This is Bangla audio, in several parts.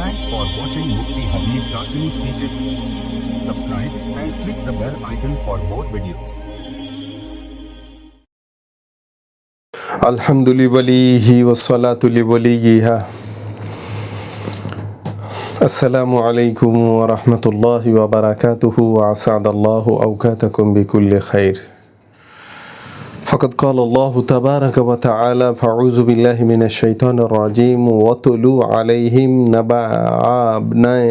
Thanks for watching Mufti Habib Qasimi speeches. Subscribe and click the bell icon for more videos. الحمد لوليه والصلاة لوليها السلام عليكم ورحمة الله وبركاته وأسعد الله أوقاتكم بكل خير فقد قال الله تبارك وتعالى فأعوذ بالله من الشيطان الرجيم واتلو عليهم نبأ ابناء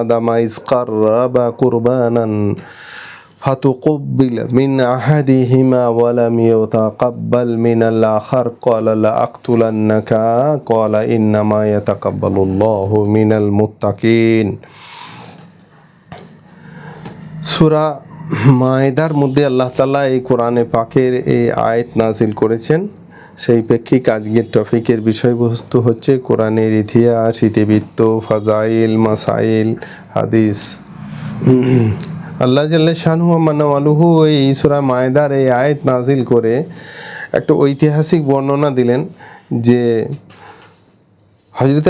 آدم إذ قربا قربانا فتقبل من أحدهما ولم يتقبل من الآخر قال لأقتلنك قال إنما يتقبل الله من المتقين সুরা মায়েদার মধ্যে আল্লাহ তালা এই কোরআনে পাকের এই আয়াত নাজিল করেছেন। সেই প্রেক্ষিক আজকের টপিকের বিষয়বস্তু হচ্ছে কোরআনের ইতিহাস, ইতিবৃত্ত, ফাজাইল, মাসাইল, হাদিস। আল্লাহ জাল্লা শাহু মানাওয়ালুহু এই সুরা মায়েদার এই আয়াত নাজিল করে একটা ঐতিহাসিক বর্ণনা দিলেন যে হজরত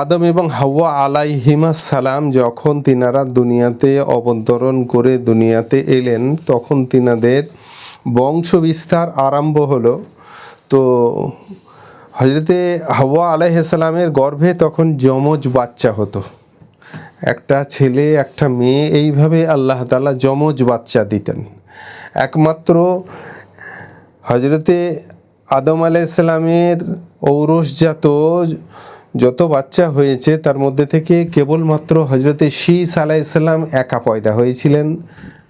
আদম এবং হাওয়া আলাইহিমা সালাম যখন তিনারা দুনিয়াতে অবতরণ করে দুনিয়াতে এলেন, তখন তিনাদের বংশ বিস্তার আরম্ভ হলো। তো হজরতে হাওয়া আলাইসালামের গর্ভে তখন যমজ বাচ্চা হতো। একটা ছেলে, একটা মেয়ে, এইভাবে আল্লাহ তালা যমজ বাচ্চা দিতেন। একমাত্র হজরতে আদম আলাইসালামের ঔরসজাত যত বাচ্চা হয়েছে, তার মধ্যে থেকে কেবলমাত্র হজরতে শীস আলাইসাল্লাম একা পয়দা হয়েছিলেন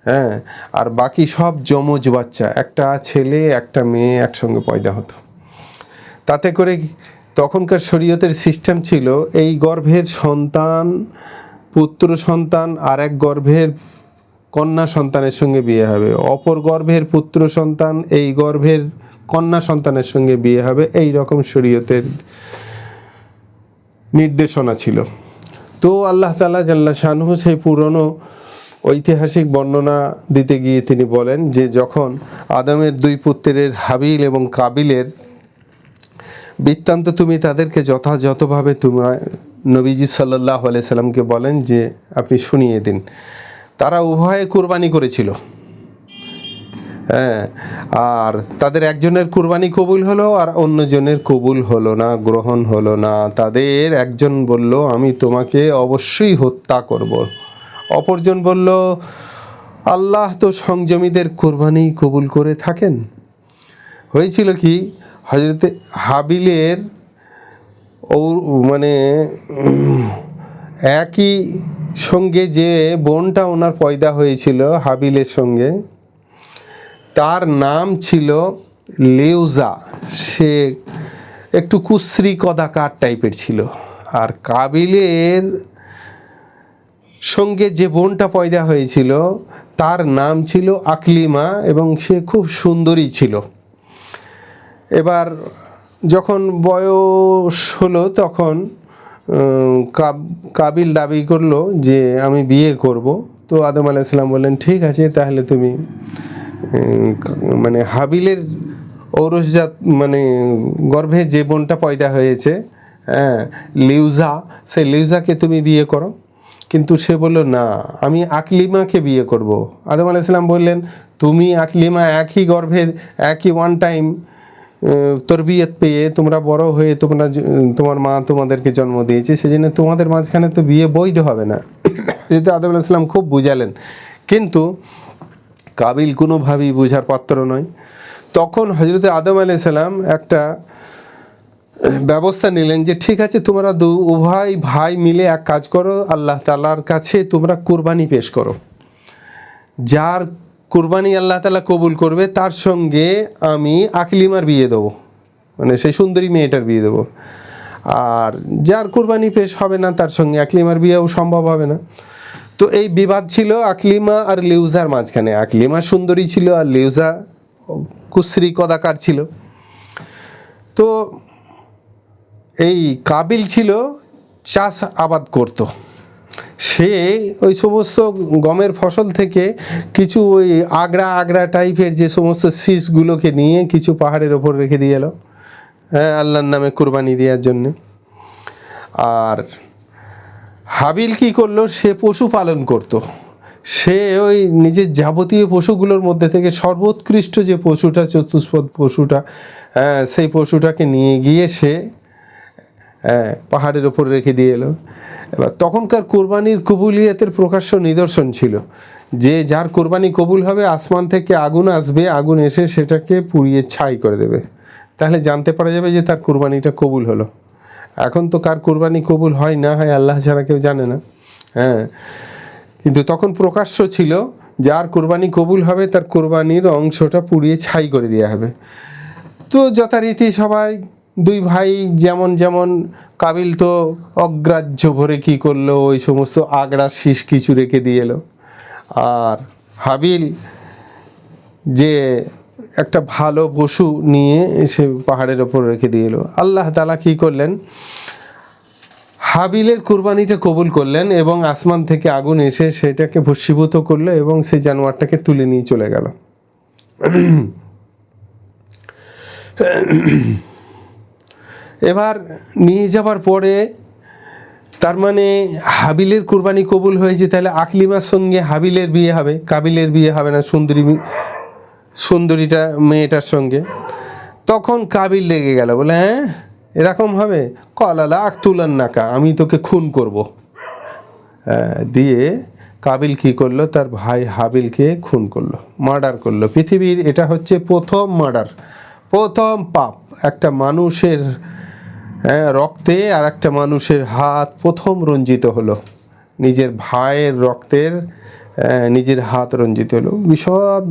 হ্যাঁ? আর বাকি সব যমজ বাচ্চা, একটা ছেলে, একটা মেয়ে একসঙ্গে পয়দা হতো। তাতে করে তখনকার শরীয়তের সিস্টেম ছিল, এই গর্ভের সন্তান, পুত্র সন্তান আর এক গর্ভের কন্যা সন্তানের সঙ্গে বিয়ে হবে। অপর গর্ভের পুত্র সন্তান, এই গর্ভের কন্যা সন্তানের সঙ্গে বিয়ে হবে। এই রকম শরীয়তের নির্দেশনা ছিল। তো আল্লাহ তালা জাল্লা শাহু সেই পুরনো ঐতিহাসিক বর্ণনা দিতে গিয়ে তিনি বলেন যে, যখন আদমের দুই পুত্রের হাবিল এবং কাবিলের বৃত্তান্ত তুমি তাদেরকে যথাযথভাবে তোমরা নবীজি সাল্লাহ আলিয়া সাল্লামকে বলেন যে, আপনি শুনিয়ে দিন। তারা উভয়ে কুরবানি করেছিল। হ্যাঁ আর তাদের একজনের কুরবানি কবুল হলো আর অন্যজনের কবুল হলো না, গ্রহণ হলো না। তাদের একজন বলল, আমি তোমাকে অবশ্যই হত্যা করব। অপরজন বলল, আল্লাহ তো সংযমীদের কোরবানি কবুল করে থাকেন। হয়েছিল কি হজরতে হাবিলের ও মানে একই সঙ্গে যে বোনটা ওনার পয়দা হয়েছিল হাবিলের সঙ্গে তার নাম ছিল লেউজা। সে একটু কুশ্রী কদাকার টাইপের ছিল। আর কাবিলের সঙ্গে যে বোনটা পয়দা হয়েছিল, তার নাম ছিল আকলিমা এবং সে খুব সুন্দরী ছিল। এবার যখন বয়স হলো তখন কাবিল দাবি করল যে আমি বিয়ে করব। তো আদম আলাইসাল্লাম বললেন, ঠিক আছে, তাহলে তুমি মানে হাবিলের ঔরসজাত মানে গর্ভে যে বোনটা পয়দা হয়েছে হ্যাঁ লিউজা, সেই লিউজাকে তুমি বিয়ে করো। কিন্তু সে বলল, না, আমি আকলিমাকে বিয়ে করব। আদম আলাইসাল্লাম বললেন, তুমি আকলিমা একই গর্ভে, একই ওয়ান টাইম তরবিয়ত পেয়ে তোমরা বড় হয়ে তোমরা তোমার মা তোমাদেরকে জন্ম দিয়েছে। সেজন্য তোমাদের মাঝখানে তো বিয়ে বৈধ হবে না। যেহেতু আদম আলাইসাল্লাম খুব বুঝালেন। কিন্তু কাবিল কোনোভাবেই বোঝার পাত্র নয়। তখন হজরত আদম আলাইসাল্লাম একটা ব্যবস্থা নিলেন যে, ঠিক আছে, তোমরা দু উভয় ভাই মিলে এক কাজ করো, আল্লাহ তালার কাছে তোমরা কুরবানি পেশ করো। যার কুরবানি আল্লাহ তালা কবুল করবে, তার সঙ্গে আমি আকলিমার বিয়ে দেবো। মানে সেই সুন্দরী মেয়েটার বিয়ে দেবো। আর যার কুরবানি পেশ হবে না, তার সঙ্গে আকলিমার বিয়েও সম্ভব হবে না। তো এই বিবাদ ছিল আকলিমা আর লিউজার মাঝখানে। আকলিমা সুন্দরী ছিল আর লিউজা কুশ্রী কদাকার ছিল। তো এই কাবিল ছিল চাষ আবাদ করত। সে ওই সমস্ত গমের ফসল থেকে কিছু ওই আগড়া আগড়া টাইপের যে সমস্ত শীষগুলোকে নিয়ে কিছু পাহাড়ের ওপর রেখে দিয়ে এলো। হ্যাঁ আল্লাহর নামে কুরবানি দেওয়ার জন্যে। আর হাবিল কি করল? সে পশু পালন করত। সে ওই নিজের যাবতীয় পশুগুলোর মধ্যে থেকে সর্বোৎকৃষ্ট যে পশুটা চতুষ্পদ পশুটা হ্যাঁ, সেই পশুটাকে নিয়ে গিয়ে সে হ্যাঁ, পাহাড়ের ওপর রেখে দিয়ে এলো। এবার তখনকার কোরবানির কবুলিয়াতের প্রকাশ্য নিদর্শন ছিল যে যার কোরবানি কবুল হবে আসমান থেকে আগুন আসবে আগুন এসে সেটাকে পুড়িয়ে ছাই করে দেবে। তাহলে জানতে পারা যাবে যে তার কোরবানিটা কবুল হলো। এখন তো কার কোরবানি কবুল হয় না হয় আল্লাহ ছাড়া কেউ জানে না। হ্যাঁ। কিন্তু তখন প্রকাশ্য ছিল যার কোরবানি কবুল হবে, তার কোরবানির অংশটা পুড়িয়ে ছাই করে দেওয়া হবে। তো যথারীতি সবাই, দুই ভাই যেমন যেমন, কাবিল তো অগ্রাহ্য ভরে কি করল, ওই সমস্ত আগড়া শীষ কিছু রেখে দিয়ে এলো। আর হাবিল যে একটা ভালো পশু নিয়ে এসে পাহাড়ের ওপর রেখে দিয়ে এলো। আল্লাহ তালা কী করলেন? হাবিলের কুরবানিটা কবুল করলেন এবং আসমান থেকে আগুন এসে সেটাকে ভস্মীভূত করল এবং সেই জানোয়ারটাকে তুলে নিয়ে চলে গেল। এবার নিয়ে যাবার পরে তার মানে হাবিলের কুরবানি কবুল হয়েছে, তাহলে আকলিমার সঙ্গে হাবিলের বিয়ে হবে, কাবিলের বিয়ে হবে না, সুন্দরী সুন্দরীটা মেয়েটার সঙ্গে। তখন কাবিল লেগে গেল বলে হ্যাঁ এরকম হবে? কলালা আখতুলান নাকা আমি তোকে খুন করব। দিয়ে কাবিল কি করল? তার ভাই হাবিলকে খুন করল মার্ডার করল। পৃথিবীর এটা হচ্ছে প্রথম মার্ডার প্রথম পাপ। একটা মানুষের হ্যাঁ, রক্তে আর একটা মানুষের হাত প্রথম রঞ্জিত হলো। নিজের ভাইয়ের রক্তের নিজের হাত রঞ্জিত হলো। বিশদ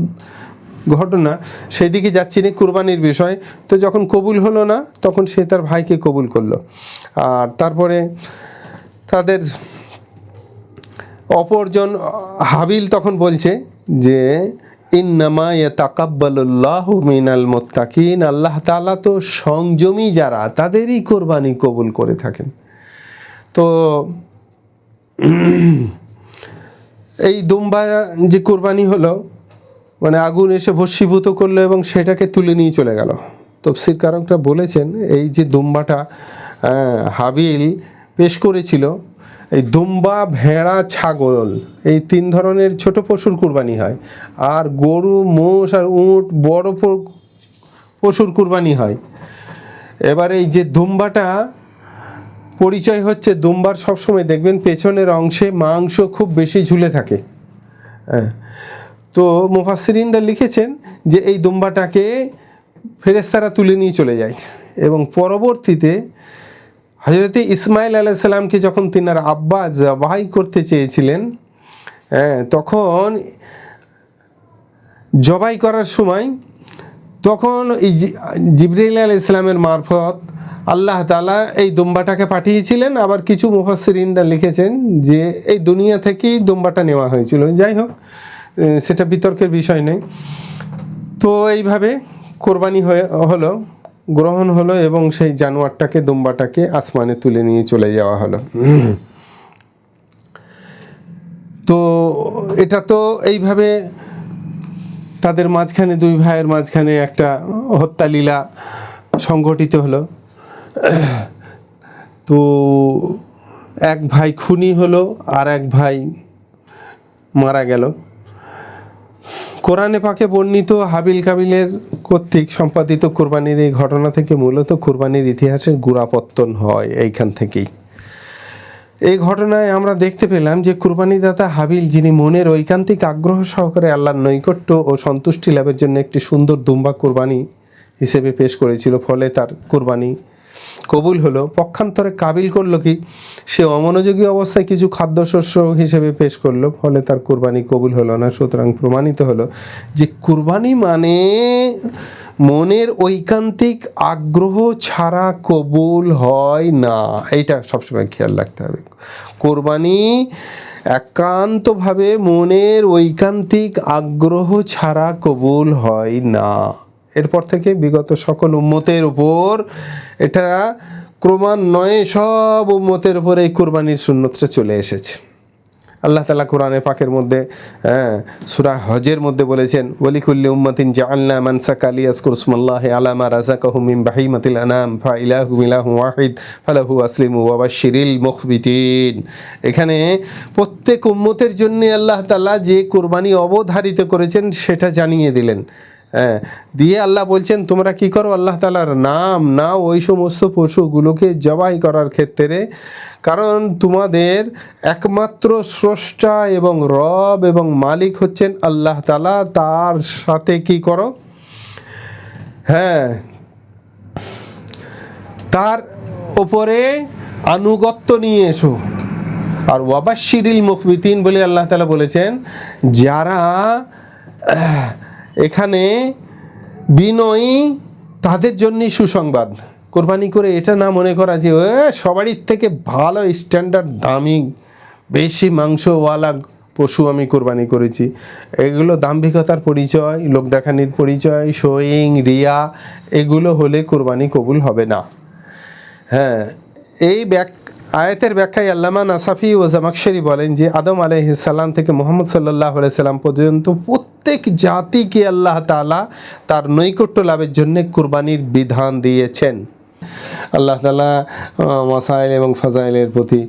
ঘটনা, সেদিকে যাচ্ছি না কুরবানির বিষয়। তো যখন কবুল হলো না, তখন সে তার ভাইকে কবুল করল। আর তারপরে তাদের অপরজন হাবিল তখন বলছে যে, ইন্নামা তাকাব্বালুল্লাহ মিনাল মোত্তাকিন। আল্লাহ তাআলা তো সংযমী যারা, তাদেরই কোরবানি কবুল করে থাকেন। তো এই দুম্বা যে কোরবানি হলো মানে আগুন এসে ভস্মীভূত করল এবং সেটাকে তুলে নিয়ে চলে গেল। তফসির কারকটা বলেছেন এই যে দুম্বাটা আহ, হাবিল পেশ করেছিল এই দুম্বা ভেড়া ছাগল এই তিন ধরনের ছোট পশুর কুরবানি হয়। আর গরু মোষ আর উট বড় পশুর কুরবানি হয়। এবার এই যে দুম্বাটা পরিচয় হচ্ছে দুম্বার সবসময় দেখবেন পেছনের অংশে মাংস খুব বেশি ঝুলে থাকে। হ্যাঁ তো মুফাসসিরিনরা লিখেছেন যে এই দুম্বাটাকে ফেরেস্তারা তুলে নিয়ে চলে যায় এবং পরবর্তীতে হজরতে ইসমাইল আলাইসাল্লামকে যখন তিনার আব্বা জবাই করতে চেয়েছিলেন হ্যাঁ তখন জবাই করার সময় তখন এই জিবরাইল আল ইসলামের মারফত আল্লাহ তালা এই দুম্বাটাকে পাঠিয়েছিলেন। আবার কিছু মুফাসসিরিনরা লিখেছেন যে এই দুনিয়া থেকেই দুম্বাটা নেওয়া হয়েছিল। যাই হোক সেটা বিতর্কের বিষয় নেই। তো এইভাবে কোরবানি হয়ে, হলো, গ্রহণ হলো এবং সেই জানোয়ারটাকে, দুম্বাটাকে আসমানে তুলে নিয়ে চলে যাওয়া হলো। তো এটা তো এইভাবে তাদের মাঝখানে, দুই ভাইয়ের মাঝখানে একটা হত্যালীলা সংঘটিত হলো। তো এক ভাই খুনি হলো আর এক ভাই মারা গেল। কোরআনে পাকে বর্ণিত হাবিল কাবিলের কর্তৃক সম্পাদিত কোরবানির এই ঘটনা থেকে মূলত কোরবানির ইতিহাসের গুড়াপত্তন হয় এইখান থেকেই। এই ঘটনায় আমরা দেখতে পেলাম যে কুরবানিদাতা হাবিল, যিনি মনের ঐকান্তিক আগ্রহ সহকারে আল্লাহর নৈকট্য ও সন্তুষ্টি লাভের জন্য একটি সুন্দর দুম্বা কোরবানি হিসেবে পেশ করেছিল, ফলে তার কোরবানি কবুল হলো। পক্ষান্তরে কাবিল করল কি? সে অমনোযোগী অবস্থায় কিছু খাদ্যশস্য হিসেবে পেশ করল, ফলে তার কোরবানি কবুল হলো না, সুতরাং প্রমাণিত হলো যে কুরবানি মানে মনের ঐকান্তিক আগ্রহ ছাড়া কবুল হয় না। এইটা সবসময় খেয়াল রাখতে হবে। কোরবানি একান্তভাবে মনের ঐকান্তিক আগ্রহ ছাড়া কবুল হয় না। এরপর থেকে বিগত সকল উম্মতের উপর এটা ক্রমান্বয়ে সব উম্মতের উপর এই কোরবানির সুন্নতটা চলে এসেছে। আল্লাহ তালা কোরআনে পাকের মধ্যে হ্যাঁ সুরা হজের মধ্যে বলেছেন ওলিকুল্লি উম্মাতিন জাআলনা মানসাক আলিয়াসকুর ইসমাল্লাহ আলামা রাজাকাহুম মিন বাহিমাতিল আনাম ফা ইলাহু ইলাহু ওয়াহিদ, ফালাহু আসলিমু ওয়া শিরিল মুখবিতিন। এখানে প্রত্যেক উম্মতের জন্য আল্লাহ তালা যে কোরবানি অবধারিত করেছেন, সেটা জানিয়ে দিলেন। হ্যাঁ দিয়ে আল্লাহ বলছেন, তোমরা কি করো? আল্লাহ তালার নাম না ওই সমস্ত পশুগুলোকে জবাই করার ক্ষেত্রে। কারণ তোমাদের একমাত্র স্রষ্টা এবং রব এবং মালিক হচ্ছেন আল্লাহ তালা তার সাথে কি করো? হ্যাঁ তার ওপরে আনুগত্য নিয়ে এসো। আর ওয়াবাশিরিল মুখবিতিন বলে আল্লাহ তালা বলেছেন, যারা এখানে বিনয়ী তাদের জন্যই সুসংবাদ। কোরবানি করে এটা না মনে করা যে সবারই থেকে ভালো স্ট্যান্ডার্ড দামি, বেশি মাংসওয়ালা পশু আমি কোরবানি করেছি। এগুলো দাম্ভিকতার পরিচয়, লোক দেখানির পরিচয় শোয়িং রিয়া, এগুলো হলে কোরবানি কবুল হবে না। হ্যাঁ এই ব্যাক আয়াতের ব্যাখ্যায় আল্লামা নাসাফি ও জামাকশরি বলেন যে আদম আলাইসাল্লাম থেকে মোহাম্মদ সাল্লাহ সাল্লাম পর্যন্ত প্রত্যেক জাতিকে আল্লাহ তালা তার নৈকট্য লাভের জন্য কুরবানির বিধান দিয়েছেন। আল্লাহ তালা মাসাইল এবং ফাজাইলের প্রতি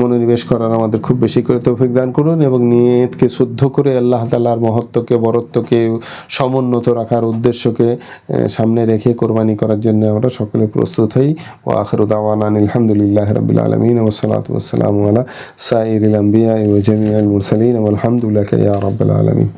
মনোনিবেশ করার আমাদের খুব বেশি করে তৌফিক দান করুন এবং নিয়তকে শুদ্ধ করে আল্লাহ তালার মহত্বকে, বরত্বকে, সমুন্নত রাখার উদ্দেশ্যকে সামনে রেখে কোরবানি করার জন্য আমরা সকলে প্রস্তুত হই। ও আখরু দাওয়ান আলহামদুলিল্লাহ রবিল আলমিন ওসলাত ওসালাম আলা সাইর আম্বিয়া ও জমিয়াল মুরসালিন। আলহামদুলিল্লাহ রব্বাল আলমিন।